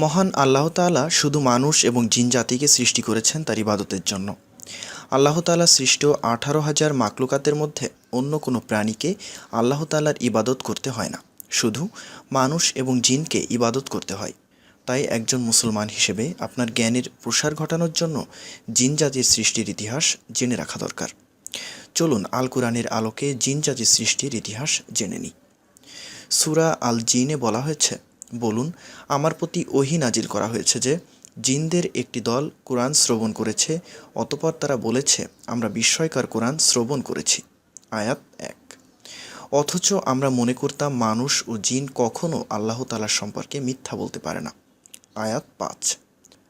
মহান আল্লাহ তাআলা শুধু মানুষ এবং জিন জাতিকে সৃষ্টি করেছেন তার ইবাদতের জন্য। আল্লাহ তাআলা সৃষ্ট আঠারো হাজার মাকলুকাতের মধ্যে অন্য কোনো প্রাণীকে আল্লাহ তাআলার ইবাদত করতে হয় না। শুধু মানুষ এবং জিনকে ইবাদত করতে হয়। তাই একজন মুসলমান হিসেবে আপনার জ্ঞানের প্রসার ঘটানোর জন্য জিন জাতির সৃষ্টির ইতিহাস জেনে রাখা দরকার। চলুন আল কোরআনের আলোকে জিন জাতির সৃষ্টির ইতিহাস জেনে নিই। সুরা আল জিনে বলা হয়েছে বলুন, আমার প্রতি ওহি নাজিল করা হয়েছে যে, জিনদের একটি দল কোরআন শ্রবণ করেছে, অতপর তারা বলেছে, আমরা বিস্ময়কর কোরআন শ্রবণ করেছি। আয়াত এক। অথচ আমরা মনে করতাম মানুষ ও জিন কখনও আল্লাহ তালার সম্পর্কে মিথ্যা বলতে পারে না। আয়াত পাঁচ।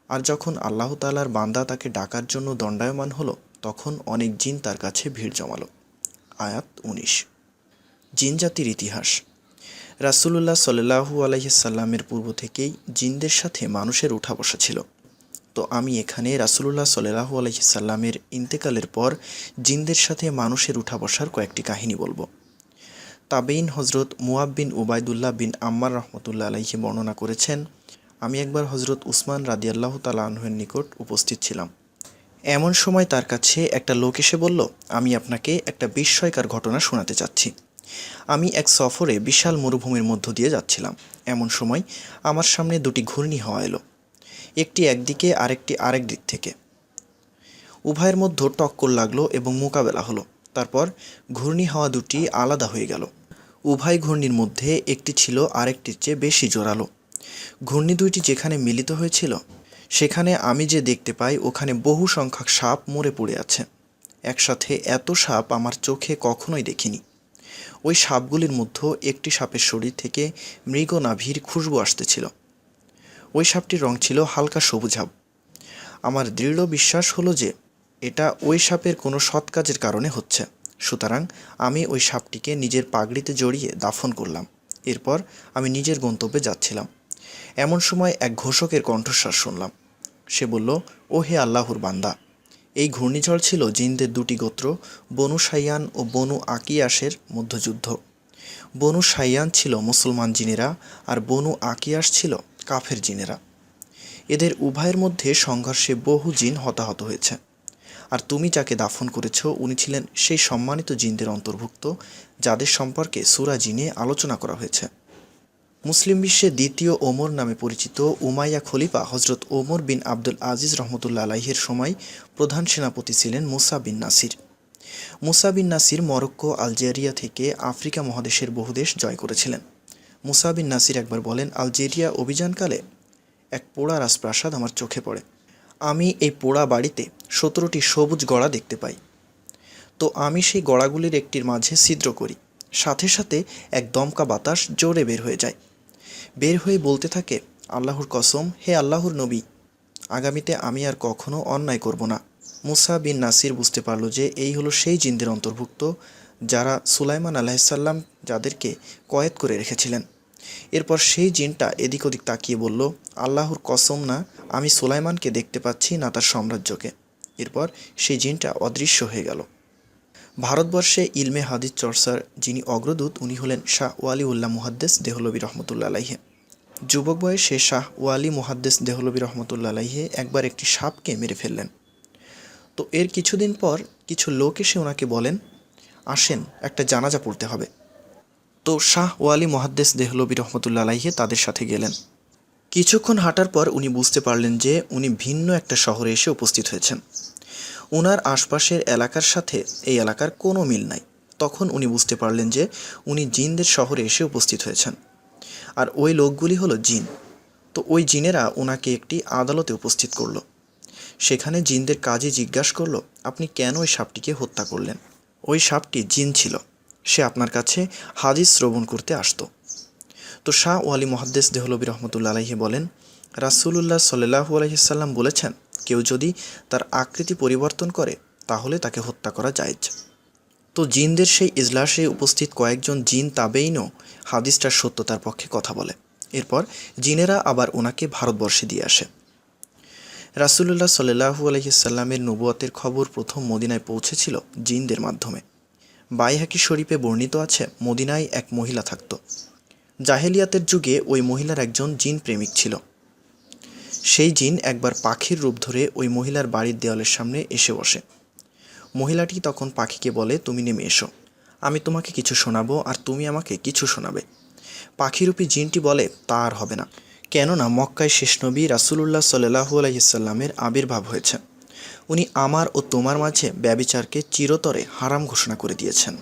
আর যখন আল্লাহ তালার বান্দা তাকে ডাকার জন্য দণ্ডায়মান হলো, তখন অনেক জিন তার কাছে ভিড় জমালো। আয়াত উনিশ। জিন জাতির ইতিহাস। রাসুলুল্লাহ সাল্লাহু আলাইসাল্লামের পূর্ব থেকেই জিনদের সাথে মানুষের উঠা বসা ছিল। তো আমি এখানে রাসুলুল্লাহ সাল্লাহু আলাইসাল্লামের ইন্তেকালের পর জিনদের সাথে মানুষের উঠা বসার কয়েকটি কাহিনী বলব। তাবেইন হজরত মুয়াব বিন উবায়দুল্লাহ বিন আম্মার রহমতুল্লা আলাইহি বর্ণনা করেছেন, আমি একবার হজরত উসমান রাদিয়াল্লাহ তালা আনহের নিকট উপস্থিত ছিলাম। এমন সময় তার কাছে একটা লোক এসে বলল, আমি আপনাকে একটা বিস্ময়কার ঘটনা শোনাতে চাচ্ছি আমি এক সফরে বিশাল মরুভূমির মধ্য দিয়ে যাচ্ছিলাম। এমন সময় আমার সামনে দুটি ঘূর্ণি হওয়া এলো। একটি একদিকে, আরেকটি আরেক দিক থেকে। উভয়ের মধ্যে টক্কর লাগল এবং মোকাবেলা হলো। তারপর ঘূর্ণি হওয়া দুটি আলাদা হয়ে গেল। উভয় ঘূর্ণির মধ্যে একটি ছিল, আরেকটির চেয়ে বেশি জোরালো। ঘূর্ণি দুইটি যেখানে মিলিত হয়েছিল, সেখানে আমি যে দেখতে পাই, ওখানে বহু সংখ্যক সাপ মরে পড়ে আছে। একসাথে এত সাপ আমার চোখে কখনোই দেখিনি। ওই সাপগুলির মধ্যে একটি সাপের শরীর থেকে মৃগ নাভির খুশবু আসতেছিল। ওই সাপটির রং ছিল হালকা সবুজাব আমার দৃঢ় বিশ্বাস হলো যে এটা ওই সাপের কোনো সৎ কাজের কারণে হচ্ছে। সুতরাং আমি ওই সাপটিকে নিজের পাগড়িতে জড়িয়ে দাফন করলাম। এরপর আমি নিজের গন্তব্যে যাচ্ছিলাম। এমন সময় এক ঘোষকের কণ্ঠস্বর শুনলাম। সে বলল ও হে আল্লাহর বান্দা এই ঘূর্ণিঝড় ছিল জিনদের দুটি গোত্র, বনু সাইয়ান ও বনু আকিয়াসের মধ্যযুদ্ধ। বনু সাইয়ান ছিল মুসলমান জিনেরা আর বনু আকিয়াস ছিল কাফের জিনেরা। এদের উভয়ের মধ্যে সংঘর্ষে বহু জিন হতাহত হয়েছে। আর তুমি যাকে দাফন করেছ, উনি ছিলেন সেই সম্মানিত জিনদের অন্তর্ভুক্ত, যাদের সম্পর্কে সুরা জিনে আলোচনা করা হয়েছে। মুসলিম বিশ্বে দ্বিতীয় ওমর নামে পরিচিত উমাইয়া খলিফা হজরত ওমর বিন আব্দুল আজিজ রহমতুল্লা আলাইহের সময় প্রধান সেনাপতি ছিলেন Musa bin Nasir. Musa bin Nasir Morocco, Algeria থেকে আফ্রিকা মহাদেশের বহু দেশ জয় করেছিলেন। মুসা বিন নাসির একবার বলেন, আলজেরিয়া অভিযানকালে এক পোড়া রাজপ্রাসাদ আমার চোখে পড়ে। আমি এই পোড়া বাড়িতে সতেরোটি সবুজ গড়া দেখতে পাই। তো আমি সেই গড়াগুলির একটির মাঝে ছিদ্র করি। সাথে সাথে এক দমকা বাতাস জোরে বের হয়ে যায়। বের হয়ে বলতে থাকে, আল্লাহর কসম, হে আল্লাহর নবী, আগামীতে আমি আর কখনো অন্যায় করব না। মুসা বিন নাসির বুঝতে পারল যে এই হলো সেই জিনদের অন্তর্ভুক্ত যারা সুলাইমান আলাহিসাল্লাম যাদেরকে কয়েদ করে রেখেছিলেন। এরপর সেই জিনটা এদিক ওদিক তাকিয়ে বলল, আল্লাহর কসম না, আমি সুলাইমানকে দেখতে পাচ্ছি না তার সাম্রাজ্যকে। এরপর সেই জিনটা অদৃশ্য হয়ে গেল। ভারতবর্ষে ইলমে হাদিস চর্চার যিনি অগ্রদূত, উনি হলেন শাহ ওয়ালি উল্লাহ মুহাদ্দেস দেহলবি রহমতুল্লা আলাইহে। যুবক বয়সে শাহ ওয়ালি মুহাদ্দেস দেহলবি রহমতুল্লা আলাইহে একবার একটি সাপকে মেরে ফেললেন। তো এর কিছুদিন পর কিছু লোক এসে ওনাকে বলেন, আসেন, একটা জানাজা পড়তে হবে। তো শাহ ওয়ালি মহাদ্দেস দেহলবি রহমতুল্লা আলাইহে তাদের সাথে গেলেন। কিছুক্ষণ হাঁটার পর উনি বুঝতে পারলেন যে উনি ভিন্ন একটা শহরে এসে উপস্থিত হয়েছেন। ওনার আশপাশের এলাকার সাথে এই এলাকার কোনো মিল নাই। তখন উনি বুঝতে পারলেন যে উনি জিনদের শহরে এসে উপস্থিত হয়েছেন। আর ওই লোকগুলি হলো জিন। তো ওই জিনেরা ওনাকে একটি আদালতে উপস্থিত করল। সেখানে জিনদের কাজে জিজ্ঞাসা করল, আপনি কেন ওই সাপটিকে হত্যা করলেন? ওই সাপটি জিন ছিল। সে আপনার কাছে হাদিস শ্রবণ করতে আসতো। তো শাহ ওয়ালি মহাদ্দেস দেহলবী রহমতুল্লা আলহি বলেন, রাসুলুল্লাহ সাল্লাহু আলহিসাল্লাম বলেছেন, কেউ যদি তার আকৃতি পরিবর্তন করে, তাহলে তাকে হত্যা করা যায় তো জিনদের সেই ইজলাসে উপস্থিত কয়েকজন জিন তাবেইনও হাদিসটার সত্যতার পক্ষে কথা বলে। এরপর জিনেরা আবার ওনাকে ভারতবর্ষে দিয়ে আসে। রাসুলুল্লাহ সাল্লাহু আলহিসাল্লামের নবুয়াতের খবর প্রথম মদিনায় পৌঁছেছিল জিনদের মাধ্যমে। বাইহাকি শরীফে বর্ণিত আছে, মদিনায় এক মহিলা থাকত। জাহেলিয়াতের যুগে ওই মহিলার একজন জিন প্রেমিক ছিল। সেই জিন একবার পাখির রূপ ধরে ওই মহিলার বাড়ির দেওয়ালের সামনে এসে বসে। মহিলাটি তখন পাখিকে বলে, তুমি নেমে এসো। আমি তোমাকে কিছু শোনাবো আর তুমি আমাকে কিছু শোনাবে। পাখিরূপী জিনটি বলে, তা আর হবে না। কেননা মক্কায় শেষ নবী রাসুলুল্লাহ সাল্লাহু আলাইসাল্লামের আবির্ভাব হয়েছে। উনি আমার ও তোমার মাঝে ব্যবিচারকে চিরতরে হারাম ঘোষণা করে দিয়েছেন।